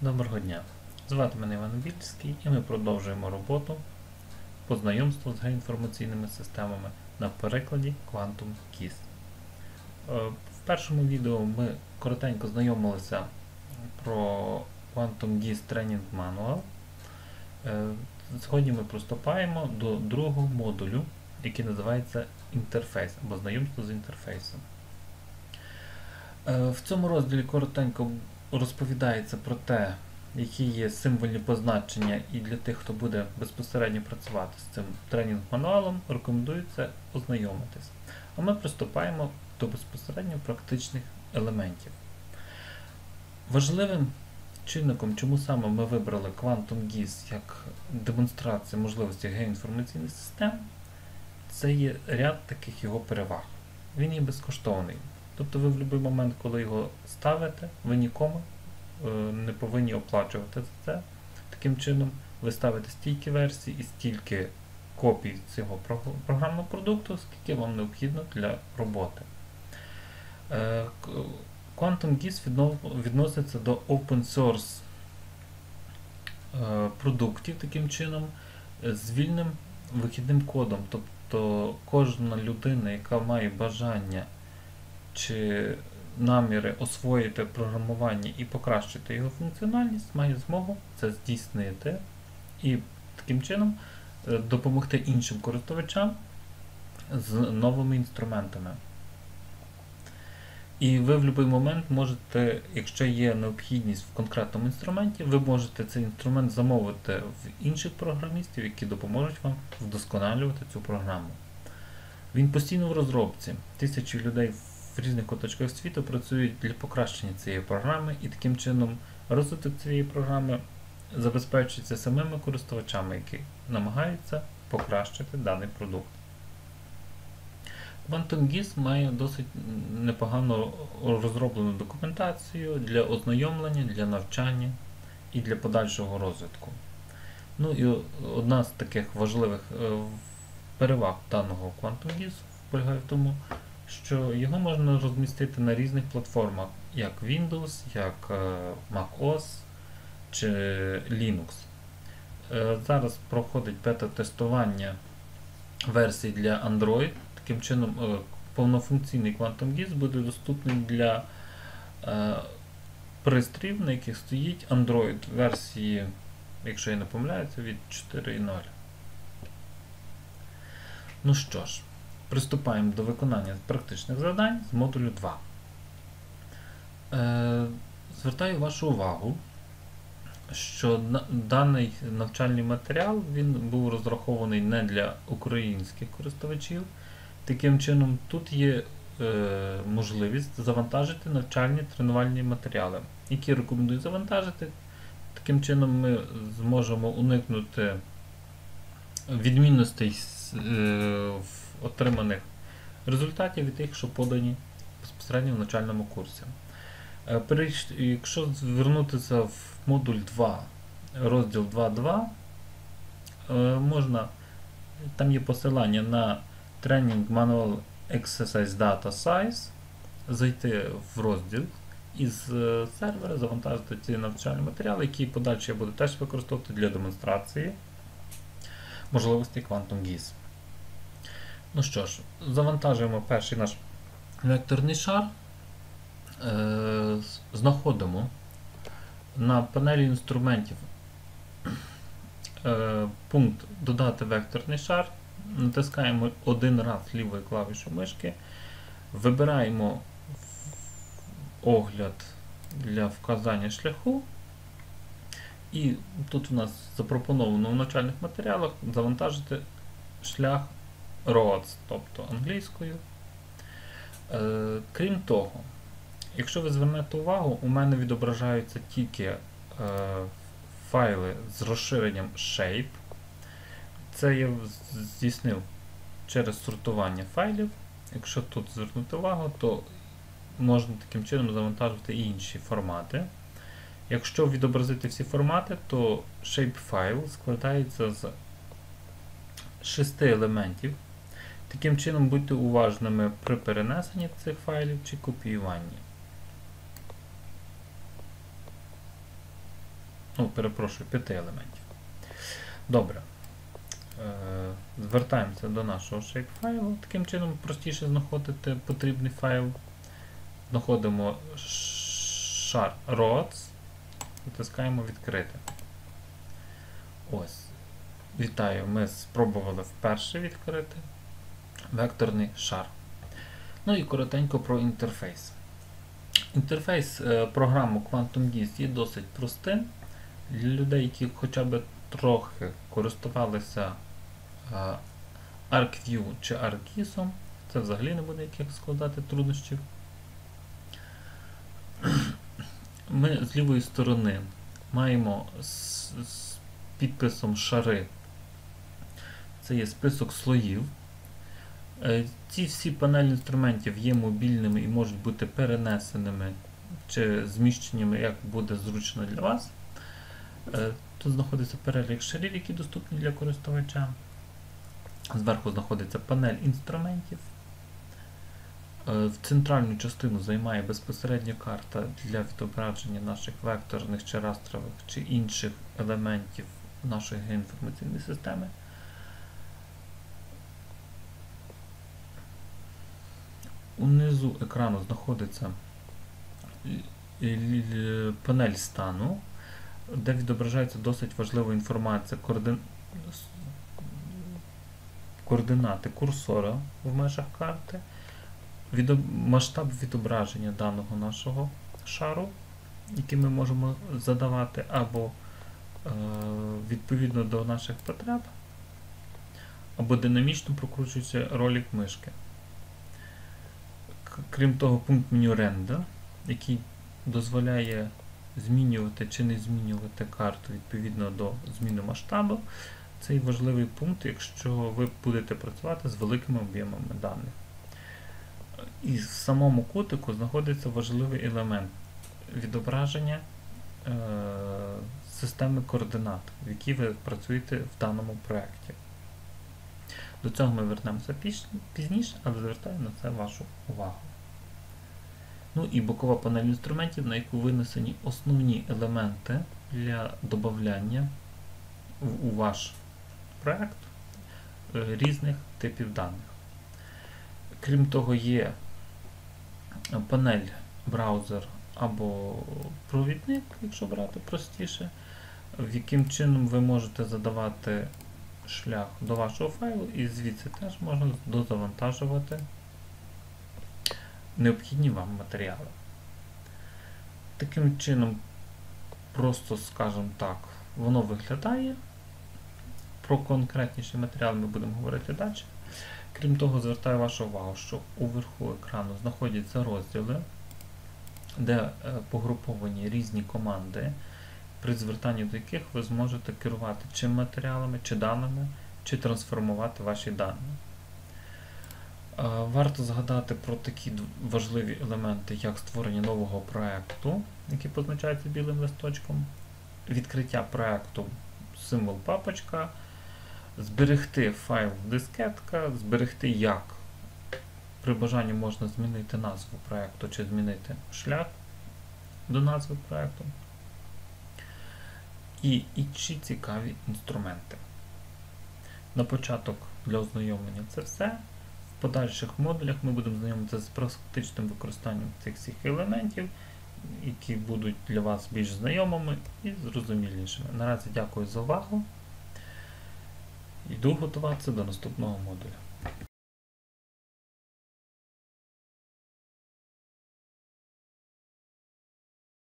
Доброго дня! Звати мене Іван Більський і ми продовжуємо роботу по знайомству з геоінформаційними системами на перекладі Quantum KISS. Е, В першому відео ми коротенько знайомилися про Quantum GIS Training Manual. Е, Сьогодні ми приступаємо до другого модулю, який називається інтерфейс або знайомство з інтерфейсом. Е, В цьому розділі коротенько розповідається про те, які є символьні позначення, і для тих, хто буде безпосередньо працювати з цим тренінг-мануалом, рекомендується ознайомитись. А ми приступаємо до безпосередньо практичних елементів. Важливим чинником, чому саме ми вибрали Quantum GIS як демонстрацію можливості геоінформаційних систем, це є ряд таких його переваг. Він є безкоштовний. Тобто ви в будь-який момент, коли його ставите, ви нікому е, не повинні оплачувати за це. Таким чином, ви ставите стільки версій і стільки копій цього програмного продукту, скільки вам необхідно для роботи. Е, Quantum GIS відно- відноситься до open source е, продуктів таким чином з вільним вихідним кодом. Тобто кожна людина, яка має бажання чи наміри освоїти програмування і покращити його функціональність, має змогу це здійснити і таким чином е, допомогти іншим користувачам з новими інструментами. І ви в будь-який момент можете, якщо є необхідність в конкретному інструменті, ви можете цей інструмент замовити в інших програмістів, які допоможуть вам вдосконалювати цю програму. Він постійно в розробці. Тисячі людей в різних куточках світу працюють для покращення цієї програми, і таким чином розвиток цієї програми забезпечується самими користувачами, які намагаються покращити даний продукт. Quantum GIS має досить непогано розроблену документацію для ознайомлення, для навчання і для подальшого розвитку. Ну і одна з таких важливих е, переваг даного Quantum GIS полягає в тому, що його можна розмістити на різних платформах, як Windows, як е, macOS чи Linux. Е, Зараз проходить бета-тестування версій для Android. Таким чином, е, повнофункційний Quantum GIS буде доступний для пристроїв, на яких стоїть Android версії, якщо я не помиляюся, від 4.0. Ну що ж, приступаємо до виконання практичних завдань з модулю 2. Е, звертаю вашу увагу, що даний навчальний матеріал він був розрахований не для українських користувачів. Таким чином, тут є е, можливість завантажити навчальні тренувальні матеріали, які рекомендую завантажити. Таким чином ми зможемо уникнути відмінностей е, в отриманих результатів від тих, що подані безпосередньо в навчальному курсі. Е, Якщо звернутися в модуль 2, розділ 2.2, е, можна, там є посилання на Training Manual Exercise Data Size, зайти в розділ із е, сервера, завантажити ці навчальні матеріали, які подальше я буду теж використовувати для демонстрації можливостей Quantum GIS. Ну що ж, завантажуємо перший наш векторний шар. Е, знаходимо на панелі інструментів е, пункт Додати векторний шар. Натискаємо один раз лівою клавішою мишки. Вибираємо огляд для вказання шляху. І тут у нас запропоновано в навчальних матеріалах завантажити шлях roads, тобто англійською. Е, крім того, якщо ви звернете увагу, у мене відображаються тільки е, файли з розширенням shape. Це я здійснив через сортування файлів. Якщо тут звернути увагу, то можна таким чином завантажувати і інші формати. Якщо відобразити всі формати, то shapefile складається з шести елементів. Таким чином будьте уважними при перенесенні цих файлів чи копіюванні. Ну, перепрошую, 5 елементів. Добре. Е, Звертаємося до нашого shapefile. Таким чином простіше знаходити потрібний файл. Знаходимо шар roads, натискаємо відкрити. Ось. Вітаю, ми спробували вперше відкрити векторний шар. Ну і коротенько про інтерфейс. Інтерфейс е, програми QuantumGIS є досить простим. Для людей, які хоча б трохи користувалися е, ArcView чи ArcGIS, це взагалі не буде яких складати труднощів. Ми з лівої сторони маємо з підписом шари. Це є список слоїв. Е, Ці всі панелі інструментів є мобільними і можуть бути перенесеними чи зміщеннями, як буде зручно для вас. Е, Тут знаходиться перелік шарів, які доступні для користувача. Зверху знаходиться панель інструментів. Е, В центральну частину займає безпосередньо карта для відображення наших векторних чи растрових чи інших елементів нашої геоінформаційної системи. Унизу екрану знаходиться панель стану, де відображається досить важлива інформація координ... координати курсора в межах карти, відоб... масштаб відображення даного нашого шару, який ми можемо задавати, або е... відповідно до наших потреб, або динамічно прокручується ролик мишки. Крім того, пункт меню Render, який дозволяє змінювати чи не змінювати карту відповідно до зміни масштабу. Цей важливий пункт, якщо ви будете працювати з великими об'ємами даних. І в самому кутику знаходиться важливий елемент відображення е, системи координат, в якій ви працюєте в даному проєкті. До цього ми вернемося пізніше, але звертаю на це вашу увагу. Ну і бокова панель інструментів, на яку винесені основні елементи для додавання у ваш проект е, різних типів даних. Крім того, є панель браузер або провідник, якщо брати простіше, в яким чином ви можете задавати шлях до вашого файлу, і звідси теж можна дозавантажувати необхідні вам матеріали. Таким чином, просто скажімо так, воно виглядає. Про конкретніші матеріали ми будемо говорити далі. Крім того, звертаю вашу увагу, що уверху екрану знаходяться розділи, де е, погруповані різні команди, при звертанні до яких ви зможете керувати чи матеріалами, чи даними, чи трансформувати ваші дані. Варто згадати про такі важливі елементи, як створення нового проекту, який позначається білим листочком, відкриття проекту символ папочка, зберегти файл дискетка, зберегти як. При бажанні можна змінити назву проекту чи змінити шлях до назви проекту. І інші цікаві інструменти. На початок для ознайомлення це все. В подальших модулях ми будемо знайомитися з практичним використанням цих всіх елементів, які будуть для вас більш знайомими і зрозумілішими. Наразі дякую за увагу. Йду готуватися до наступного модуля.